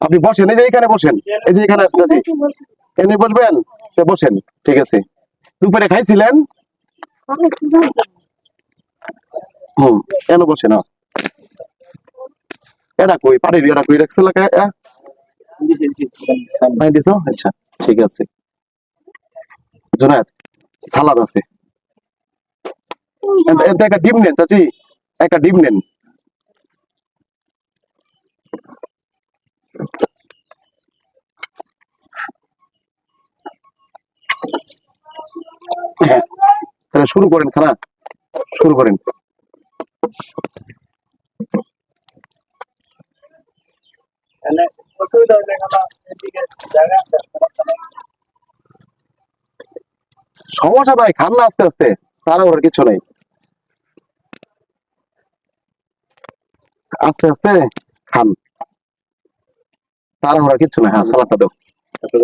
আপনি বসেন এই যে এখানে বসেন এই যে এখানে আসতেছি। এনে বসবেন? সে বসেন ঠিক আছে। দুপুরে খাইছিলেন? হুম কেন বসে না? এরা কই? পানি এরা কই? এ? দিছো? আচ্ছা ঠিক আছে। জোনায়েত সালাদ আছে। একটা ডিম নেন চাচি। একটা ডিম নেন। তাহলে শুরু করেন খানা শুরু করেন। সমস্যা নেই। ভাই খান না আস্তে আস্তে। তারা ওর কিছু নেই। আস্তে আস্তে খান। তারা ওরা কিচ্ছু নাই হ্যাঁ সালাদটা দাও। একটু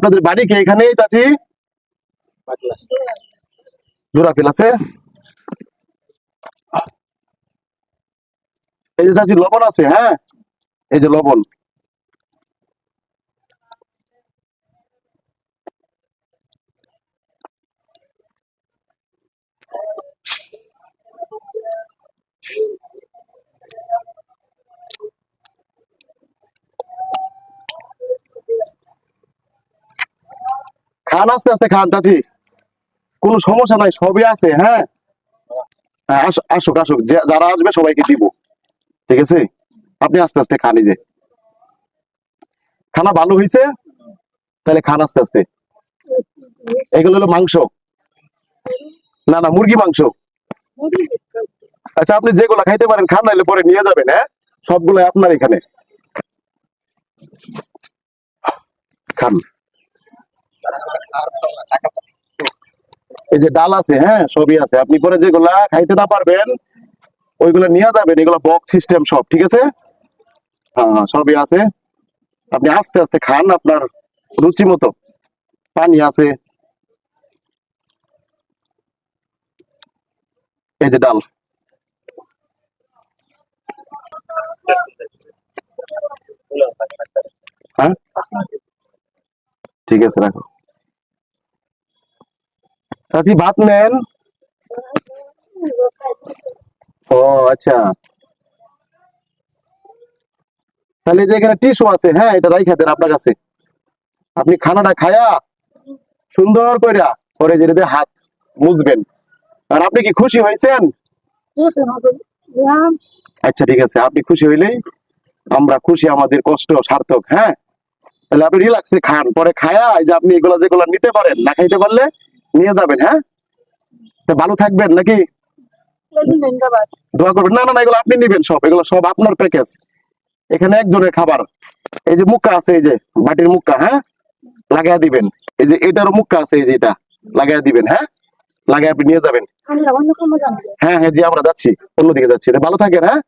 আপনাদের বাড়ি কি এখানেই, চাচি? পাতলা। আছে। এই যে চাচি লবণ আছে হ্যাঁ? এই যে লবণ। খান আস্তে আস্তে খান চাচি। কোনো সমস্যা নাই সবই আছে হ্যাঁ? হ্যাঁ, আস- আসুক আসুক যারা আসবে সবাইকে দিব। ঠিক আছে? আপনি আস্তে আস্তে খান যে। খানা ভালো হয়েছে তাহলে খান আস্তে আস্তে। এগুলো হলো মাংস। না না মুরগি মাংস। আচ্ছা আপনি যেগুলা খাইতে পারেন খান নাইলে পরে নিয়ে যাবেন হ্যাঁ? সবগুলো আপনার এখানে। খান। এই যে ডাল আছে হ্যাঁ সবই আছে। আপনি পরে যেগুলা খাইতে না পারবেন ওইগুলো নিয়ে যাবেন। এগুলো বক্স সিস্টেম সব ঠিক আছে? হ্যাঁ হ্যাঁ, সবই আছে। আপনি আস্তে আস্তে খান আপনার রুচি মতো। পানি আছে। এই যে ডাল। হ্যাঁ? ঠিক আছে রাখো। চাচি, ভাত নেন? ও আচ্ছা। তাহলে যে এখানে টিস্যু আছে হ্যাঁ এটা রাইখা দেন আপনার কাছে। আপনি খানাটা খায়া, সুন্দর কইরা পরে দিয়ে হাত মুছবেন। আর আপনি কি খুশি হয়েছেন আচ্ছা ঠিক আছে। আপনি খুশি হইলেই আমরা খুশি, আমাদের কষ্ট, সার্থক হ্যাঁ? তাহলে আপনি রিল্যাক্সে খান। পরে খায়া যে আপনি এগুলা যেগুলা নিতে পারেন, না খাইতে পারলে নিয়ে যাবেন হ্যাঁ? তো ভালো থাকবেন নাকি? দোয়া করবেন। না না এগুলো আপনি নিবেন সব। এগুলো সব আপনার প্যাকেজ এখানে একজনের খাবার। এই যে মুক্কা আছে এই যে বাটির মুক্কা হ্যাঁ? লাগাইয়া দিবেন। এই যে এটারও মুক্কা আছে এই যে এটা। লাগাইয়া দিবেন হ্যাঁ? লাগাই আপনি নিয়ে যাবেন। হ্যাঁ হ্যাঁ জি আমরা যাচ্ছি। অন্যদিকে যাচ্ছি। ভালো থাকেন হ্যাঁ?